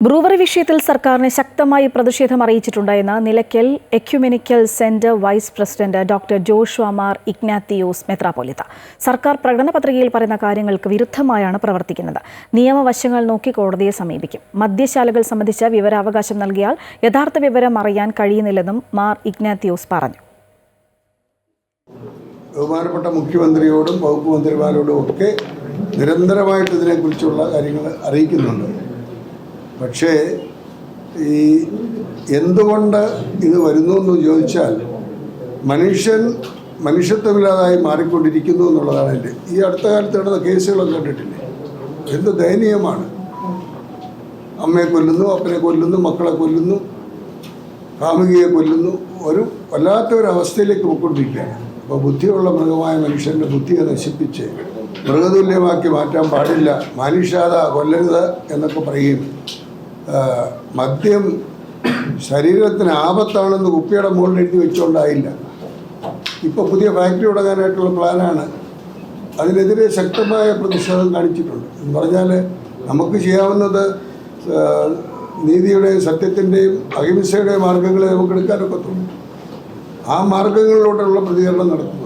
Brewery വിഷയത്തിൽ സർക്കാരിനെ ശക്തമായി പ്രതിഷേധം അറിയിച്ചിട്ടുണ്ടെന്ന് Nilakkal ecumenical centre vice president doctor Joshua Mar Ignathios മെത്രാപോലിത്ത സർക്കാർ പ്രകടന പത്രികയിൽ പറയുന്ന കാര്യങ്ങൾക്ക് വിരുദ്ധമായാണ് പ്രവർത്തിക്കുന്നത്. നിയമവശങ്ങൾ നോക്കി കോടതിയെ സമീപിക്കും. മദ്യശാലകൾ സംബന്ധിച്ച വിവരാവകാശം നൽകിയാൽ യഥാർത്ഥ വിവരം അറിയാൻ കഴിയുന്നില്ലെന്നും മാർ ഇഗ്നാത്തിയോസ് പറഞ്ഞു. ബഹുമാനപ്പെട്ട മുഖ്യമന്ത്രിയോടും വകുപ്പ് മന്ത്രിമാരോടും ഒക്കെ നിരന്തരമായിട്ട് ഇതിനെക്കുറിച്ചുള്ള കാര്യങ്ങൾ അറിയിക്കുന്നുണ്ട്. പക്ഷേ ഈ എന്തുകൊണ്ട് ഇത് വരുന്നു എന്ന് ചോദിച്ചാൽ മനുഷ്യൻ മനുഷ്യത്വമില്ലാതായി മാറിക്കൊണ്ടിരിക്കുന്നു എന്നുള്ളതാണ് എന്റെ ഈ അടുത്ത കാലത്ത് നടന്ന കേസുകളൊക്കെ കണ്ടിട്ടില്ലേ? എന്ത് ദയനീയമാണ്. അമ്മയെ കൊല്ലുന്നു അപ്പനെ കൊല്ലുന്നു മക്കളെ കൊല്ലുന്നു കാമുകിയെ കൊല്ലുന്നു. ഒരു വല്ലാത്തൊരവസ്ഥയിലേക്ക് പോയിക്കൊണ്ടിരിക്കുകയാണ്. അപ്പോൾ ബുദ്ധിയുള്ള മൃഗമായ മനുഷ്യന്റെ ബുദ്ധിയെ നശിപ്പിച്ച് മൃഗതുല്യമാക്കി മാറ്റാൻ പാടില്ല. മാനുഷാത കൊല്ലരുത് എന്നൊക്കെ പറയും മദ്യം ശരീരത്തിന് ആപത്താണെന്ന് കുപ്പിയുടെ മുകളിൽ എഴുതി വെച്ചുകൊണ്ടായില്ല. ഇപ്പോൾ പുതിയ ഫാക്ടറി തുടങ്ങാനായിട്ടുള്ള പ്ലാനാണ് അതിനെതിരെ ശക്തമായ പ്രതിഷേധം കാണിച്ചിട്ടുണ്ട്. എന്ന് പറഞ്ഞാൽ നമുക്ക് ചെയ്യാവുന്നത് നീതിയുടെയും സത്യത്തിന്റെയും അഹിംസയുടെയും മാർഗങ്ങളെ നമുക്ക് എടുക്കാനൊക്കത്തുള്ളൂ. ആ മാർഗങ്ങളിലോട്ടുള്ള പ്രതികരണം നടത്തുന്നത്